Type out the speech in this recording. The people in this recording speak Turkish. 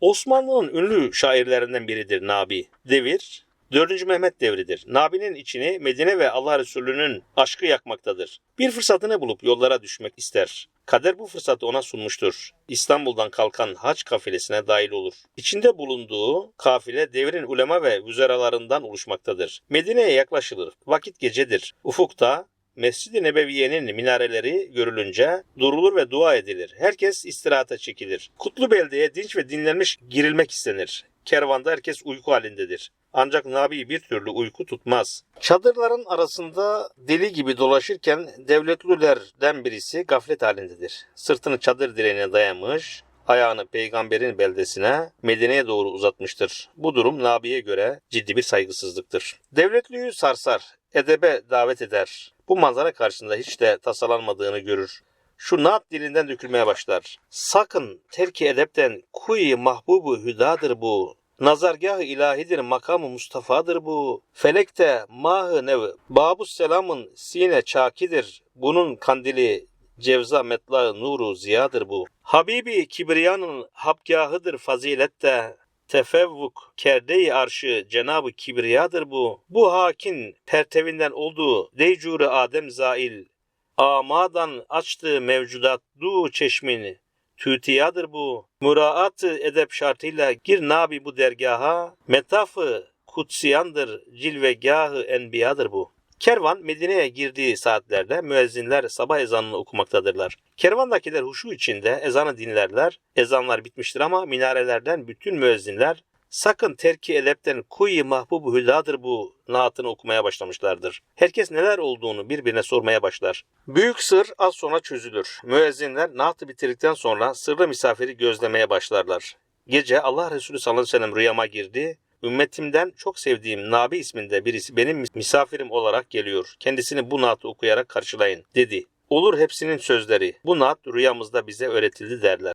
Osmanlı'nın ünlü şairlerinden biridir Nabi. Devir 4. Mehmet devridir. Nabi'nin içini Medine ve Allah Resulü'nün aşkı yakmaktadır. Bir fırsatını bulup yollara düşmek ister. Kader bu fırsatı ona sunmuştur. İstanbul'dan kalkan hac kafilesine dahil olur. İçinde bulunduğu kafile devrin ulema ve vüzeralarından oluşmaktadır. Medine'ye yaklaşılır. Vakit gecedir. Ufukta Mescid-i Nebeviye'nin minareleri görülünce durulur ve dua edilir. Herkes istirahata çekilir. Kutlu beldeye dinç ve dinlenmiş girilmek istenir. Kervanda herkes uyku halindedir. Ancak Nabi bir türlü uyku tutmaz. Çadırların arasında deli gibi dolaşırken devletlilerden birisi gaflet halindedir. Sırtını çadır direğine dayamış, ayağını peygamberin beldesine Medine'ye doğru uzatmıştır. Bu durum Nabi'ye göre ciddi bir saygısızlıktır. Devletlüğü sarsar, edebe davet eder. Bu manzara karşısında hiç de tasalanmadığını görür. Şu naat dilinden dökülmeye başlar. Sakın terki edepten kuyi mahbubu hüdadır bu. Nazargah-ı ilahidir makamı Mustafa'dır bu. Felekte mahı nev Babus selamın sine çakidir. Bunun kandili cevza metla nuru ziyadır bu. Habibi kibriyanın habgahıdır fazilette. Tefevvuk kerde-i arşı Cenabı Kibriya'dır bu. Bu hakin pertevinden olduğu deycuru Adem zail. Amadan açtığı mevcudat du çeşmini. Tütiyadır bu. Muraat-ı edep şartıyla gir nabi bu dergaha. Metafı kutsiyandır cilvegahı enbiyadır bu. Kervan Medine'ye girdiği saatlerde müezzinler sabah ezanını okumaktadırlar. Kervandakiler huşu içinde ezanı dinlerler. Ezanlar bitmiştir ama minarelerden bütün müezzinler sakın terki edepten kuyi mahbubu hüdadır bu naatını okumaya başlamışlardır. Herkes neler olduğunu birbirine sormaya başlar. Büyük sır az sonra çözülür. Müezzinler naatı bitirdikten sonra sırrı misafiri gözlemeye başlarlar. Gece Allah Resulü sallallahu aleyhi ve sellem rüyama girdi. Ümmetimden çok sevdiğim Nabi isminde birisi benim misafirim olarak geliyor. Kendisini bu naatı okuyarak karşılayın dedi. Olur hepsinin sözleri. Bu naat rüyamızda bize öğretildi derler.